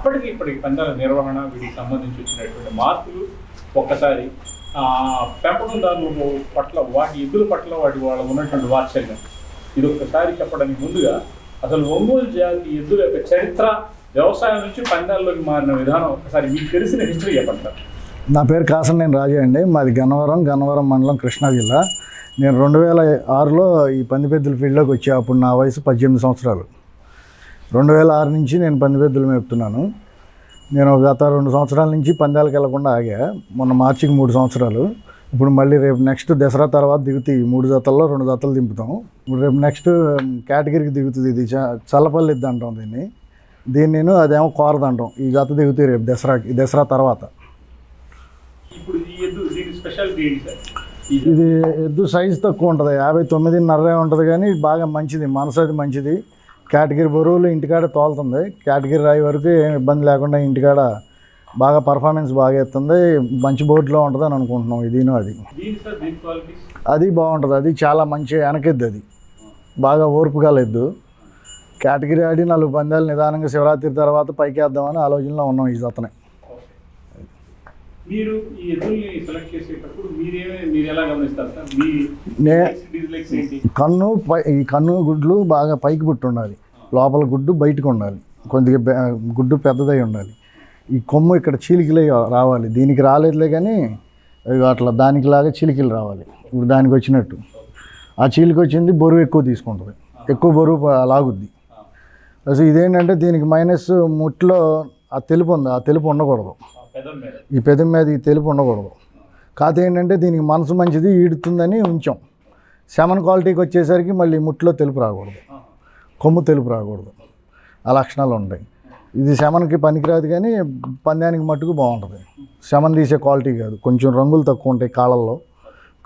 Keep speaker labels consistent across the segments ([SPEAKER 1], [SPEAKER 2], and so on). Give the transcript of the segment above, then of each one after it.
[SPEAKER 1] అప్పటికి ఇప్పటికి పందాల నిర్వహణ వీటికి సంబంధించి వచ్చినటువంటి మార్పులు ఒక్కసారి పెంపకందారులు పట్ల వాటి ఎద్దుల పట్ల వాటి వాళ్ళ ఉన్నటువంటి వాత్సల్యం. ఇది ఒక్కసారి చెప్పడానికి ముందుగా అసలు ఒంగోలు జాతి ఎద్దుల యొక్క చరిత్ర వ్యవసాయం నుంచి పందాల్లోకి మారిన విధానం ఒకసారి మీకు తెలిసిన హిస్టరీ చెప్పండి
[SPEAKER 2] నా పేరు కాసలనేని రాజే అండి. మాది గన్నవరం గన్నవరం మండలం కృష్ణా జిల్లా. నేను రెండు వేల ఆరులో ఈ పందిపెద్దుల ఫీల్డ్లోకి వచ్చా అప్పుడు నా వయసు పద్దెనిమిది సంవత్సరాలు. రెండు వేల ఆరు నుంచి నేను పందిపెద్దులు మేపుతున్నాను. నేను గత రెండు సంవత్సరాల నుంచి పందాలకు వెళ్ళకుండా ఆగా. మొన్న మార్చికి మూడు సంవత్సరాలు. ఇప్పుడు మళ్ళీ రేపు నెక్స్ట్ దసరా తర్వాత దిగుతాయి మూడు జతల్లో రెండు జతలు దింపుతాం. ఇప్పుడు రేపు నెక్స్ట్ కేటగిరీకి దిగుతుంది ఇది. చల్లపల్లి అంటాం దీన్ని. దీన్ని నేను అదేమో కోరదు అంటాం ఈ జత దిగుతాయి రేపు దసరాకి దసరా తర్వాత. ఇది ఎద్దు సైజు తక్కువ ఉంటుంది. యాభై తొమ్మిదిన్నర ఉంటుంది కానీ బాగా మంచిది. మనసు అది మంచిది. కేటగిరీ బరువులు ఇంటికాడ తోలుతుంది. కేటగిరీ రాయి వరకు ఏం ఇబ్బంది లేకుండా ఇంటికాడ బాగా పర్ఫార్మెన్స్ బాగా ఇస్తుంది మంచి బోర్డులో ఉంటుంది అని అనుకుంటున్నాం. ఇదిను అది. అది బాగుంటుంది. అది చాలా మంచి వెనకెద్దు అది. బాగా ఓర్పు ఎద్దు కేటగిరీ ఆడి నాలుగు పందాలు నిదానంగా శివరాత్రి తర్వాత పైకి వేద్దామని ఆలోచనలో ఉన్నాం ఈ జతనే.
[SPEAKER 1] మీరు ఈ ఎద్దుల్ని సెలెక్ట్ చేసేటప్పుడు మీరేమే మీరు ఎలా గమనిస్తారు సార్? మీ
[SPEAKER 2] నే- కన్ను పై ఈ కన్ను గుడ్లు బాగా పైకి పుట్టి ఉండాలి లోపల గుడ్డు బయటకు ఉండాలి. కొద్దిగా గుడ్డు పెద్దదై ఉండాలి. ఈ కొమ్ము ఇక్కడ చీలికలై రావాలి. దీనికి రాలేదులే కానీ అట్లా దానికిలాగా చీలికలు రావాలి. ఇప్పుడు దానికి వచ్చినట్టు. ఆ చీలిక వచ్చింది బరువు ఎక్కువ తీసుకుంటుంది. ఎక్కువ బరువు లాగుద్ది. అసలు ఇదేంటంటే దీనికి మైనస్ ముట్లో ఆ తెలుపు ఉంది. ఆ తెలుపు ఉండకూడదు. ఈ పెదం మీద. ఈ తెలుపు ఉండకూడదు. కాకపోతే ఏంటంటే దీనికి మనసు మంచిది ఈడుతుందని ఉంచాం. సెమన్ క్వాలిటీకి వచ్చేసరికి మళ్ళీ ముట్లో తెలుపు రాకూడదు. కొమ్ము తెలుపు రాకూడదు. ఆ లక్షణాలు ఉంటాయి. ఇది శమన్కి పనికిరాదు కానీ పందానికి మట్టుకు బాగుంటుంది. శమన్ తీసే క్వాలిటీ కాదు. కొంచెం రంగులు తక్కువ ఉంటాయి కాళ్ళల్లో.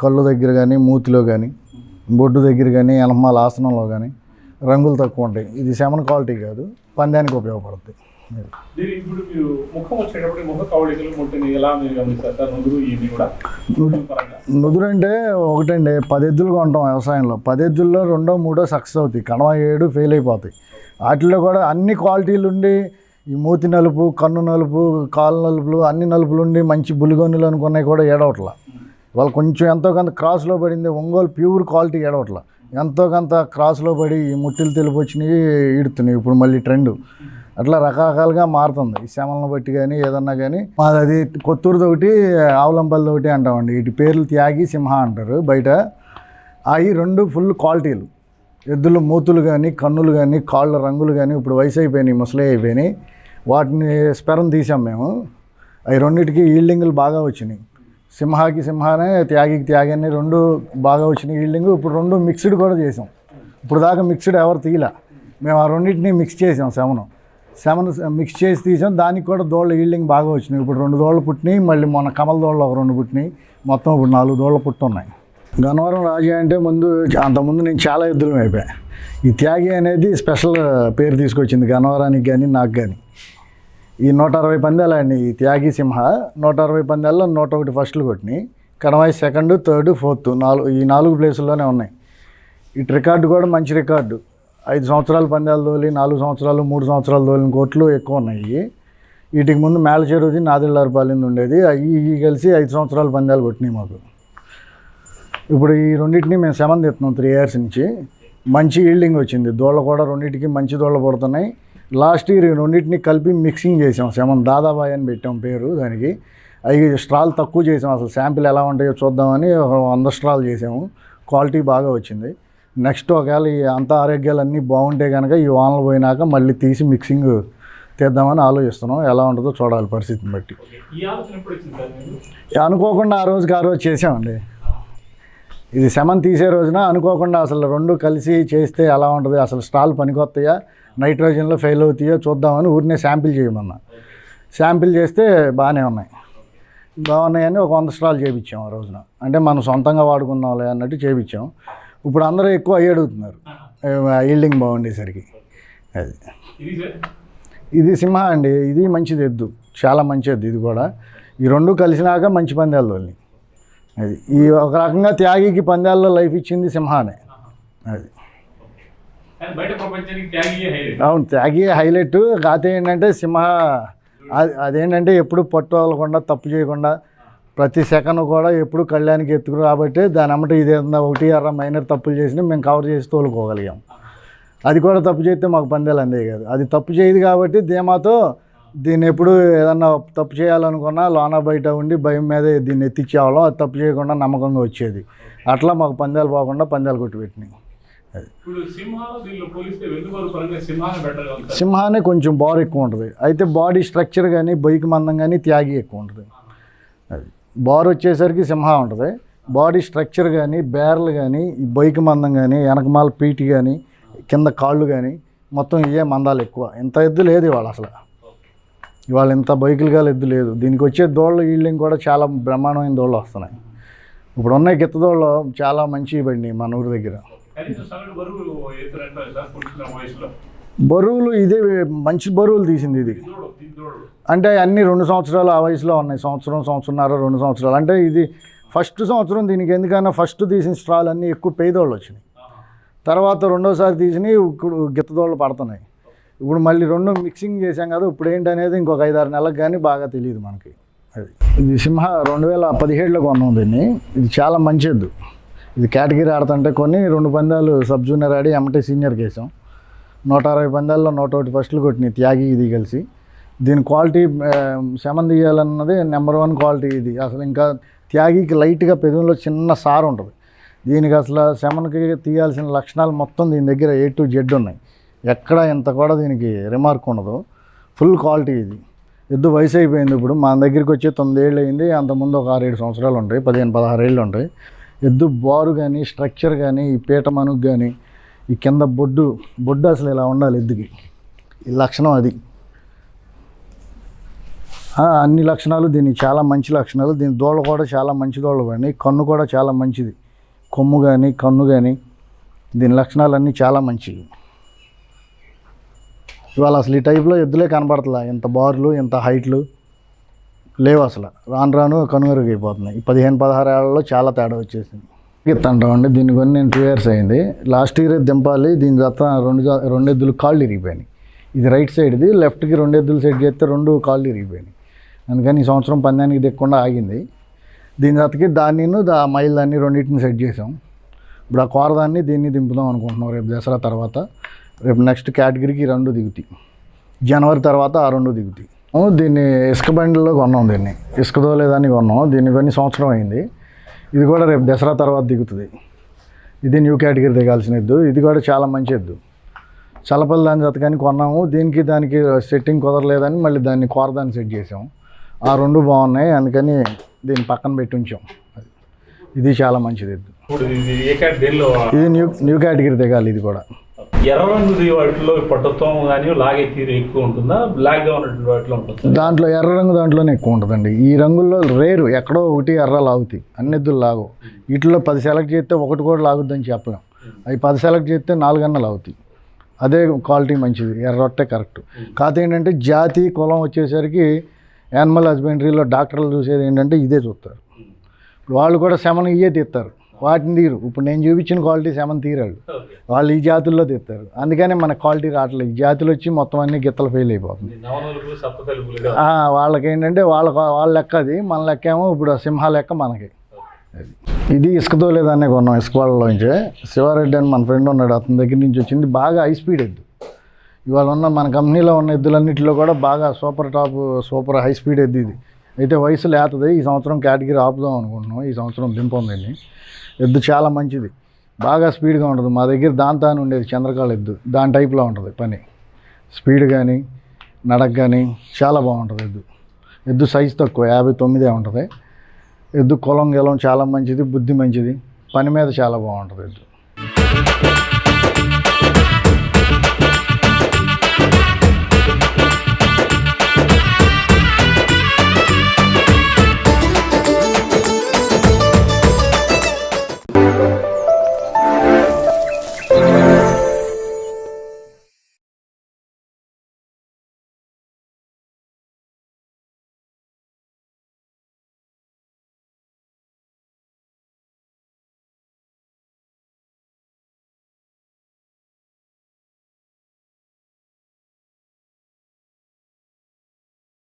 [SPEAKER 2] కళ్ళు దగ్గర కానీ మూతిలో కానీ బొడ్డు దగ్గర కానీ ఎనమాల ఆసనంలో కానీ రంగులు తక్కువ ఉంటాయి. ఇది శమన్ క్వాలిటీ కాదు. పందానికి ఉపయోగపడుతుంది
[SPEAKER 1] ఇప్పుడు మీరు ముఖం వచ్చేటప్పుడు ముఖ కవళికలు ముట్టిని ఎలా మీరు గమనిస్తారు? సార్ నుదురు కూడా
[SPEAKER 2] నుదురంటే ఒకటండి పది ఎద్దులు కొంటాం వ్యవసాయంలో. పది ఎద్దుల్లో రెండో మూడో సక్సెస్ అవుతాయి కడవ ఏడు ఫెయిల్ అయిపోతాయి. వాటిలో కూడా అన్ని క్వాలిటీలు ఉండి ఈ మూతి నలుపు కన్ను నలుపు కాలు నలుపులు అన్ని నలుపులు ఉండి మంచి బులిగొన్నులు అనుకున్నాయి కూడా ఏడవట్ల. వాళ్ళు కొంచెం ఎంతో కొంత క్రాస్లో పడింది ఒంగోలు ప్యూర్ క్వాలిటీ ఏడవట్ల. ఎంతో కొంత క్రాస్లో పడి ఈ ముట్టిలు తెలుపు వచ్చినాయి ఈడుతున్నాయి ఇప్పుడు మళ్ళీ ట్రెండ్. అట్లా రకరకాలుగా మారుతుంది. ఈ శమలను బట్టి కానీ ఏదన్నా కానీ మాది అది కొత్తూరుది ఒకటి ఆవులంపల్లిది ఒకటి అంటామండి. వీటి పేర్లు త్యాగి సింహ అంటారు బయట. అవి రెండు ఫుల్ క్వాలిటీలు. ఎద్దులు మూతులు కానీ కన్నులు కానీ కాళ్ళ రంగులు కానీ ఇప్పుడు వయసు అయిపోయినాయి ముసలి అయిపోయినాయి. వాటిని స్పెరం తీసాం మేము. అవి రెండింటికి ఈల్డింగ్లు బాగా వచ్చినాయి. సింహాకి సింహానే త్యాగికి త్యాగాన్ని రెండు బాగా వచ్చినాయి ఈల్డింగ్. ఇప్పుడు రెండు మిక్స్డ్ కూడా చేసాం. ఇప్పుడు దాకా మిక్స్డ్ ఎవరు తీయలే. మేము ఆ రెండింటిని మిక్స్ చేసాం శమనం సెవెన్ మిక్స్ చేసి తీసాం. దానికి కూడా దోళ్ళ ఈల్డింగ్ బాగా వచ్చినాయి. ఇప్పుడు రెండు దోళ్ళు పుట్టినాయి. మళ్ళీ మొన్న కమల దోళ్ళు ఒక రెండు పుట్టినాయి. మొత్తం ఇప్పుడు నాలుగు దోళ్ళు పుట్టున్నాయి. గన్నవరం రాజు అంటే ముందు అంతకుముందు నేను చాలా ఎద్దులం అయిపోయా. ఈ త్యాగి అనేది స్పెషల్ పేరు తీసుకొచ్చింది గన్నవరానికి కానీ నాకు కానీ ఈ నూట అరవై పందాలు అండి ఈ త్యాగి సింహ. నూట అరవై పందాల్లో నూట ఒకటి ఫస్ట్లు కొట్టినాయి. కడవాయి సెకండ్ థర్డ్ ఫోర్త్ నాలుగు ఈ నాలుగు ప్లేసుల్లోనే ఉన్నాయి. ఇటు రికార్డు కూడా మంచి రికార్డు ఐదు సంవత్సరాలు పందాలు తోలి నాలుగు సంవత్సరాలు మూడు సంవత్సరాలు తోలిన కోట్లు ఎక్కువ ఉన్నాయి. వీటికి ముందు మేళ చెరువుది నాదిళ్ళారుపాలింది ఉండేది అవి ఇవి కలిసి ఐదు సంవత్సరాలు పందాలు కొట్టినాయి మాకు. ఇప్పుడు ఈ రెండింటిని మేము సెవెన్ తెస్తున్నాం త్రీ ఇయర్స్ నుంచి. మంచి ఈల్డింగ్ వచ్చింది. దోళ్ళ కూడా రెండింటికి మంచి దోళ్ళ పడుతున్నాయి. లాస్ట్ ఇయర్ రెండింటిని కలిపి మిక్సింగ్ చేసాం. సెవెన్ దాదాబాయ్ అని పెట్టాం పేరు దానికి. అవి స్ట్రాల్ తక్కువ చేసాం. అసలు శాంపిల్ ఎలా ఉంటాయో చూద్దామని ఒక వంద స్ట్రాల్ చేసాము. క్వాలిటీ బాగా వచ్చింది. నెక్స్ట్ ఒకవేళ ఈ అంత ఆరోగ్యాలు అన్నీ బాగుంటే కనుక ఈ వానలు పోయినాక మళ్ళీ తీసి మిక్సింగ్ తీద్దామని ఆలోచిస్తున్నాం. ఎలా ఉంటుందో చూడాలి పరిస్థితిని బట్టి. అనుకోకుండా ఆ రోజుకి ఆ రోజు చేసామండి. ఇది శమన్ తీసే రోజున అనుకోకుండా అసలు రెండు కలిసి చేస్తే ఎలా ఉంటుంది? అసలు స్టాల్ పనికొస్తాయా నైట్రోజన్లో ఫెయిల్ అవుతాయో? చూద్దామని ఊరినే శాంపిల్ చేయమన్నా. శాంపిల్ చేస్తే బాగానే ఉన్నాయి. బాగున్నాయని ఒక వంద స్టాల్ చేయించాం ఆ రోజున. అంటే మనం సొంతంగా వాడుకుందాంలే అన్నట్టు చేయించాం ఇప్పుడు అందరూ ఎక్కువ అయ్యి అడుగుతున్నారు ఈల్డింగ్ బాగుండేసరికి. అది.
[SPEAKER 1] ఇది
[SPEAKER 2] సింహ అండి. ఇది మంచిది ఎద్దు. చాలా మంచి ఎద్దు ఇది కూడా. ఈ రెండు కలిసినాక మంచి పందాలు అది. ఈ ఒక రకంగా త్యాగికి పందాల్లో లైఫ్ ఇచ్చింది సింహానే. అది. అవును త్యాగి హైలైట్ కాతే ఏంటంటే సింహ అది అదేంటంటే ఎప్పుడు పట్టు తప్పు చేయకుండా ప్రతి సెకండ్ కూడా ఎప్పుడు కళ్యాణ్కి ఎత్తుకు రాబట్టి దాని అమ్మట ఇది ఒకటి అర మైనర్ తప్పులు చేసినా మేము కవర్ చేసి తోలుకోగలిగాం. అది కూడా తప్పు చేస్తే మాకు పందేలు అందే కాదు. అది తప్పు చేయదు కాబట్టి ధీమాతో దీన్ని ఎప్పుడు ఏదన్నా తప్పు చేయాలనుకున్నా లోన బయట ఉండి భయం మీదే దీన్ని ఎత్తిచ్చేవాళ్ళం. అది తప్పు చేయకుండా నమ్మకంగా వచ్చేది. అట్లా మాకు పందాలు పోకుండా పందాలు కొట్టిపెట్టినాయి సింహానే కొంచెం బార్ ఎక్కువ ఉంటుంది. అయితే బాడీ స్ట్రక్చర్ కానీ బైక్ మందం కానీ త్యాగి ఎక్కువ ఉంటుంది. అది. బార్ వచ్చేసరికి సింహం ఉంటుంది. బాడీ స్ట్రక్చర్ కానీ బేర్లు కానీ ఈ బైక్ మందం కానీ వెనకమాల పీటి కానీ కింద కాళ్ళు కానీ మొత్తం ఇవే మందాలు ఎక్కువ. ఇంత ఎద్దు లేదు ఇవాళ అసలు. ఇవాళ ఇంత బైకులు కానీ ఎద్దు లేదు. దీనికి వచ్చే దోళ్ళు ఈళ్ళకి కూడా చాలా బ్రహ్మాండమైన దోళ్ళు వస్తున్నాయి. ఇప్పుడు ఉన్న గిత్త దోళ్ళు చాలా మంచి బండి మన ఊరి దగ్గర. బరువులు ఇదే మంచి బరువులు తీసింది ఇది. అంటే అన్ని రెండు సంవత్సరాలు ఆ వయసులో ఉన్నాయి. సంవత్సరం సంవత్సరంన్నర రెండు సంవత్సరాలు. అంటే ఇది ఫస్ట్ సంవత్సరం దీనికి ఎందుకన్నా ఫస్ట్ తీసిన స్ట్రాలు అన్నీ ఎక్కువ పేదోళ్ళు వచ్చినాయి. తర్వాత రెండోసారి తీసినవి ఇప్పుడు గిత్తదోళ్ళు పడుతున్నాయి. ఇప్పుడు మళ్ళీ రెండు మిక్సింగ్ చేసాం కదా ఇప్పుడు ఏంటనేది ఇంకొక ఐదారు నెలలకు కానీ బాగా తెలియదు మనకి. అది ఇది సింహ రెండు వేల పదిహేడులో కొన్నాం దీన్ని. ఇది చాలా మంచిది. ఇది కేటగిరీ ఆడుతుంటే కొన్ని రెండు పందాలు సబ్ జూనియర్ ఆడి ఎమ్మటే సీనియర్కి వేసాం. నూట అరవై పందాల్లో నూట ఒకటి ఫస్ట్లు కొట్టినాయి త్యాగి ఇది కలిసి. దీని క్వాలిటీ శమన్ తీయాలన్నది నెంబర్ వన్ క్వాలిటీ ఇది. అసలు ఇంకా త్యాగికి లైట్గా పెదవులో చిన్న సార్ ఉంటుంది. దీనికి అసలు శమన్కి తీయాల్సిన లక్షణాలు మొత్తం దీని దగ్గర ఏ టు జెడ్ ఉన్నాయి. ఎక్కడ ఇంత కూడా దీనికి రిమార్క్ ఉండదు. ఫుల్ క్వాలిటీ ఇది. ఎద్దు వయసు అయిపోయింది ఇప్పుడు. మన దగ్గరికి వచ్చి తొమ్మిదేళ్ళు అయింది. అంతకుముందు ఒక ఆరేడు సంవత్సరాలు ఉంటాయి. పదిహేను పదహారు ఏళ్ళు ఉంటాయి. ఎద్దు బారు కానీ స్ట్రక్చర్ కానీ ఈ పీట మనుగు కానీ ఈ కింద బొడ్డు బొడ్డు అసలు ఇలా ఉండాలి ఎద్దుకి. ఈ లక్షణం అది. అన్ని లక్షణాలు దీన్ని చాలా మంచి లక్షణాలు దీని దోళ్ళ కూడా చాలా మంచి దోళ్ళ కానీ కన్ను కూడా చాలా మంచిది. కొమ్ము కానీ కన్ను కానీ దీని లక్షణాలన్నీ చాలా మంచివి. ఇవాళ అసలు ఈ టైప్లో ఎద్దులే కనబడతలా. ఇంత బార్లు ఇంత హైట్లు లేవు అసలు. రాను రాను కనుగరుగైపోతున్నాయి ఈ పదిహేను పదహారు ఏళ్ళలో చాలా తేడా వచ్చేసింది. ఇత్తంటామండి దీన్ని కొని నేను టూ ఇయర్స్ అయింది. లాస్ట్ ఇయర్ దింపాలి. దీని జత రెండు రెండు ఎద్దులు కాళ్ళు ఇరిగిపోయినాయి. ఇది రైట్ సైడ్ది లెఫ్ట్కి రెండు ఎద్దులు సెట్ చేస్తే రెండు కాళ్ళు ఇరిగిపోయినాయి. అందుకని ఈ సంవత్సరం పందానికి దిక్కుండా ఆగింది. దీని జతకి దాన్ని దా మైల్ దాన్ని రెండింటిని సెట్ చేసాం ఇప్పుడు ఆ కోరదాన్ని దీన్ని దింపుదాం అనుకుంటున్నాం రేపు దసరా తర్వాత. రేపు నెక్స్ట్ కేటగిరీకి రెండు దిగుతాయి. జనవరి తర్వాత ఆ రెండు దిగుతాయి. దీన్ని ఇసుక బండిలో కొన్నాం దీన్ని. ఇసుకతో లేదని కొన్నాం. దీన్ని కొన్ని సంవత్సరం అయింది. ఇది కూడా రేపు దసరా తర్వాత దిగుతుంది. ఇది న్యూ కేటగిరీ దిగాల్సిన ఎద్దు. ఇది కూడా చాలా మంచి ఎద్దు. చల్లపల్లి దాని జత కానీ కొన్నాము. దీనికి దానికి సెట్టింగ్ కుదరలేదని మళ్ళీ దాన్ని కోరదాన్ని సెట్ చేసాం ఆ రెండు బాగున్నాయి. అందుకని దీన్ని పక్కన పెట్టి ఉంచాం. ఇది చాలా మంచిది ఎద్దు.
[SPEAKER 1] ఇది
[SPEAKER 2] న్యూ న్యూ కేటగిరీ దిగాలి ఇది కూడా.
[SPEAKER 1] ఎర్ర వాటిలో పట్టుత్వం కానీ లాగే తీరు ఎక్కువ ఉంటుందా? బ్లాక్గా ఉన్నటువంటి వాటిలో ఉంటుంది?
[SPEAKER 2] దాంట్లో ఎర్ర రంగు దాంట్లోనే ఎక్కువ ఉంటుందండి. ఈ రంగుల్లో రేరు ఎక్కడో ఒకటి ఎర్ర లాగుతాయి. అన్ని ఎద్దులు లాగవు. వీటిలో పది సెలెక్ట్ చేస్తే ఒకటి కూడా లాగుద్దని చెప్పలేం. అవి పది సెలెక్ట్ చేస్తే నాలుగన్న లాగుతాయి. అదే క్వాలిటీ మంచిది. ఎర్రొట్టే కరెక్ట్ కాకపోతే ఏంటంటే జాతి కులం వచ్చేసరికి యానిమల్ హస్బెండరీలో డాక్టర్లు చూసేది ఏంటంటే ఇదే చూస్తారు. వాళ్ళు కూడా శమనం ఇయ్యే తీస్తారు. వాటిని తీరు. ఇప్పుడు నేను చూపించిన క్వాలిటీ శమన్ తీరాడు. వాళ్ళు ఈ జాతుల్లో తీస్తారు అందుకనే మన క్వాలిటీ రావట్లేదు. ఈ జాతులు వచ్చి మొత్తం అన్ని గిత్తలు ఫెయిల్ అయిపోతుంది వాళ్ళకి ఏంటంటే వాళ్ళ వాళ్ళ లెక్క అది. మన లెక్క ఏమో ఇప్పుడు సింహ లెక్క మనకి. ఇది ఇసుకతో లేదనే కొన్నాం ఇసుక వాళ్ళలోంచే. శివారెడ్డి అని మన ఫ్రెండ్ ఉన్నాడు అతని దగ్గర నుంచి వచ్చింది. బాగా హై స్పీడ్ ఎద్దు. ఇవాళ ఉన్న మన కంపెనీలో ఉన్న ఎద్దులన్నింటిలో కూడా బాగా super top super high speed ఎద్దు ఇది. అయితే వయసు లేతది. ఈ సంవత్సరం కేటగిరీ ఆపుదాం అనుకుంటున్నాం. ఈ సంవత్సరం దింపం దీన్ని. ఎద్దు చాలా మంచిది. బాగా స్పీడ్గా ఉంటుంది. మా దగ్గర దాంతో ఉండేది చంద్రకాళ ఎద్దు. దాని టైప్లో ఉంటుంది పని. స్పీడ్ కానీ నడక కానీ చాలా బాగుంటుంది ఎద్దు. ఎద్దు సైజు తక్కువ యాభై తొమ్మిదే ఉంటుంది. ఎద్దు కులం గెలం చాలా మంచిది బుద్ధి మంచిది. పని మీద చాలా బాగుంటుంది ఎద్దు.